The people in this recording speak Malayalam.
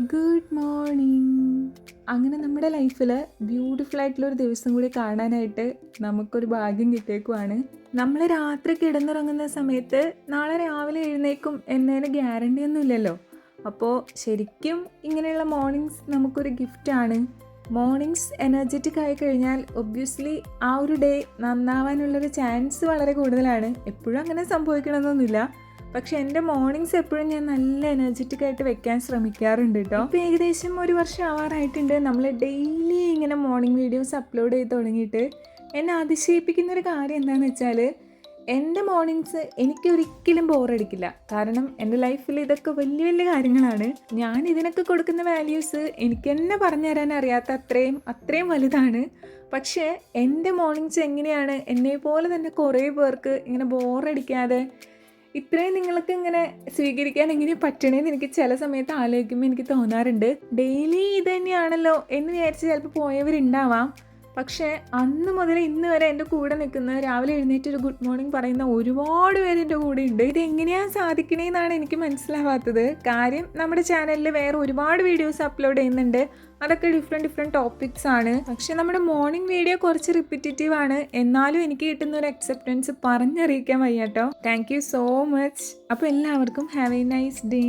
ഗുഡ് മോർണിംഗ് അങ്ങനെ നമ്മുടെ ലൈഫിൽ ബ്യൂട്ടിഫുൾ ആയിട്ടുള്ള ഒരു ദിവസം കൂടി കാണാനായിട്ട് നമുക്കൊരു ഭാഗ്യം കിട്ടിയേക്കുവാണ്. നമ്മൾ രാത്രി കിടന്നിറങ്ങുന്ന സമയത്ത് നാളെ രാവിലെ എഴുന്നേക്കും എന്നതിന് ഗ്യാരണ്ടി ഒന്നും ഇല്ലല്ലോ. അപ്പോൾ ശരിക്കും ഇങ്ങനെയുള്ള മോർണിംഗ്സ് നമുക്കൊരു ഗിഫ്റ്റാണ് മോർണിംഗ്സ് എനർജറ്റിക് ആയി കഴിഞ്ഞാൽ ഒബ്വിയസ്ലി ആ ഒരു ഡേ നന്നാവാനുള്ളൊരു ചാൻസ് വളരെ കൂടുതലാണ്. എപ്പോഴും അങ്ങനെ സംഭവിക്കണമെന്നൊന്നുമില്ല. പക്ഷെ എന്റെ മോർണിംഗ്സ് എപ്പോഴും ഞാൻ നല്ല എനർജറ്റിക് ആയിട്ട് വെക്കാൻ ശ്രമിക്കാറുണ്ട് കേട്ടോ ഇപ്പോൾ ഏകദേശം ഒരു വർഷം ആവാറായിട്ടുണ്ട്. നമ്മൾ ഡെയിലി ഇങ്ങനെ മോർണിംഗ് വീഡിയോസ് അപ്ലോഡ് ചെയ്ത് തുടങ്ങിയിട്ട് എന്നെ അതിശയിപ്പിക്കുന്ന ഒരു കാര്യം എന്താണെന്ന് വെച്ചാൽ എന്റെ മോർണിംഗ്സ് എനിക്ക് ഒരിക്കലും ബോറടിക്കില്ല കാരണം എന്റെ ലൈഫിൽ ഇതൊക്കെ വലിയ വലിയ കാര്യങ്ങളാണ്. ഞാൻ ഇതിനൊക്കെ കൊടുക്കുന്ന വാല്യൂസ് എനിക്ക് തന്നെ പറഞ്ഞു തരാൻ അറിയാത്ത അത്രയും അത്രയും വലുതാണ്. പക്ഷേ എന്റെ മോർണിംഗ്സ് എങ്ങനെയാണ്? എന്നെ പോലെ തന്നെ കുറേ പേർക്ക് ഇങ്ങനെ ബോറടിക്കാതെ ഇത്രയും നിങ്ങൾക്ക് ഇങ്ങനെ സ്വീകരിക്കാൻ എങ്ങനെ പറ്റണേന്ന് എനിക്ക് ചില സമയത്ത് ആലോചിക്കുമ്പോൾ എനിക്ക് തോന്നാറുണ്ട്. ഡെയിലി ഇത് തന്നെയാണല്ലോ എന്ന് വിചാരിച്ച് ചിലപ്പോൾ പോയവരുണ്ടാവാം. പക്ഷേ അന്ന് മുതൽ ഇന്ന് വരെ എന്റെ കൂടെ നിൽക്കുന്ന രാവിലെ എഴുന്നേറ്റ് ഒരു ഗുഡ് മോർണിംഗ് പറയുന്ന ഒരുപാട് പേര് എന്റെ കൂടെ ഉണ്ട്. ഇത് എങ്ങനെയാണ് സാധിക്കണേന്നാണ് എനിക്ക് മനസ്സിലാവാത്തത്. കാര്യം നമ്മുടെ ചാനലിൽ വേറെ ഒരുപാട് വീഡിയോസ് അപ്ലോഡ് ചെയ്യുന്നുണ്ട്. അതൊക്കെ ഡിഫറെന്റ് ഡിഫറെന്റ് ടോപ്പിക്സ് ആണ്. പക്ഷേ നമ്മുടെ മോർണിംഗ് വീഡിയോ കുറച്ച് റിപ്പീറ്റേറ്റീവ് ആണ്. എന്നാലും എനിക്ക് കിട്ടുന്ന ഒരു അക്സെപ്റ്റൻസ് പറഞ്ഞറിയിക്കാൻ വയ്യാട്ടോ. താങ്ക് യു സോ മച്ച് അപ്പോൾ എല്ലാവർക്കും ഹാവ് എ നൈസ് ഡേ